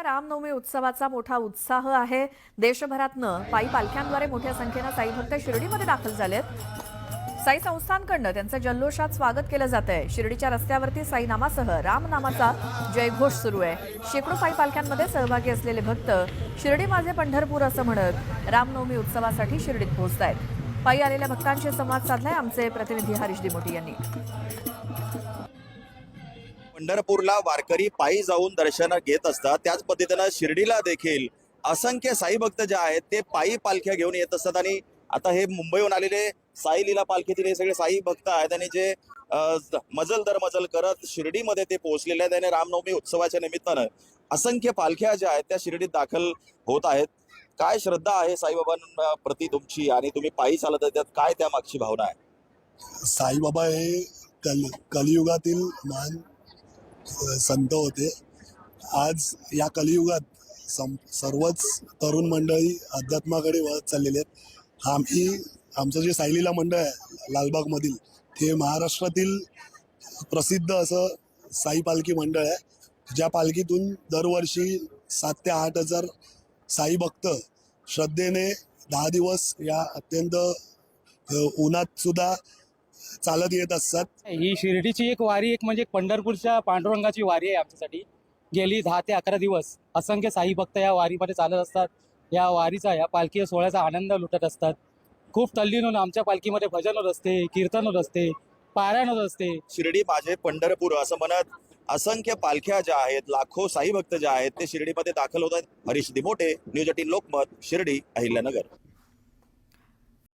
या रामनवमी उत्सवाचा मोठा उत्साह आहे. देशभरातनं पायी पालख्यांद्वारे मोठ्या संख्येनं साई भक्त शिर्डीमध्ये दाखल झालेत साई संस्थांकडनं त्यांचं जल्लोषात स्वागत केलं जात आहे शिर्डीच्या रस्त्यावरती साईनामासह रामनामाचा जयघोष सुरू आहे. शेकडो पायी पालख्यांमध्ये सहभागी असलेले भक्त शिर्डी माझे पंढरपूर असं म्हणत रामनवमी उत्सवासाठी शिर्डीत पोहोचत आहेत पायी आलेल्या भक्तांशी संवाद साधलाय आमचे प्रतिनिधी हरीश दिमोटी यांनी. पंढरपूरला वारकरी पायी जाऊन दर्शन घेत असतात. त्याच पद्धतीनं शिर्डीला देखील असंख्य साई भक्त जे आहेत ते पायी पालख्या घेऊन येत असतात आणि आता हे मुंबईहून आलेले साई लीला पालखीतील हे सगळे साई भक्त आहेत आणि जे मजल दर मजल करत शिर्डीमध्ये ते पोहोचलेले आहेत आणि रामनवमी उत्सवाच्या निमित्तानं असंख्य पालख्या ज्या आहेत त्या शिर्डीत दाखल होत आहेत. काय श्रद्धा आहे साईबाबांप्रती तुमची आणि तुम्ही पायी चालत आहे त्यात काय त्या मागची भावना आहे? साईबाबा हे कल कलियुगातील महान संत होते. आज या कलियुगात सं सर्वच तरुण मंडळी अध्यात्माकडे वळत चाललेले आहेत. आम्ही आमचं जे सायलीला मंडळ आहे लालबागमधील ते महाराष्ट्रातील प्रसिद्ध असं साई पालखी मंडळ आहे. ज्या पालखीतून दरवर्षी सात ते आठ हजार साई भक्त श्रद्धेने दहा दिवस या अत्यंत उन्हात सुद्धा चालत येत असतात. ही शिर्डीची एक वारी एक म्हणजे पंढरपूरच्या पांडुरंगाची वारी आहे आमच्यासाठी. गेली दहा ते अकरा दिवस असंख्य साई भक्त या वारीमध्ये चालत असतात. या वारीचा या पालखी सोहळ्याचा आनंद लुटत असतात. खूप तल्लीन होऊन आमच्या पालखीमध्ये भजन होत असते कीर्तन होत असते पारायण होत असते. शिर्डी माझे पंढरपूर असं म्हणत असंख्य पालख्या ज्या आहेत लाखो साई भक्त ज्या आहेत ते शिर्डीमध्ये दाखल होत आहेत. Harish Dimote news eighteen Lokmat Shirdi Ahilyanagar.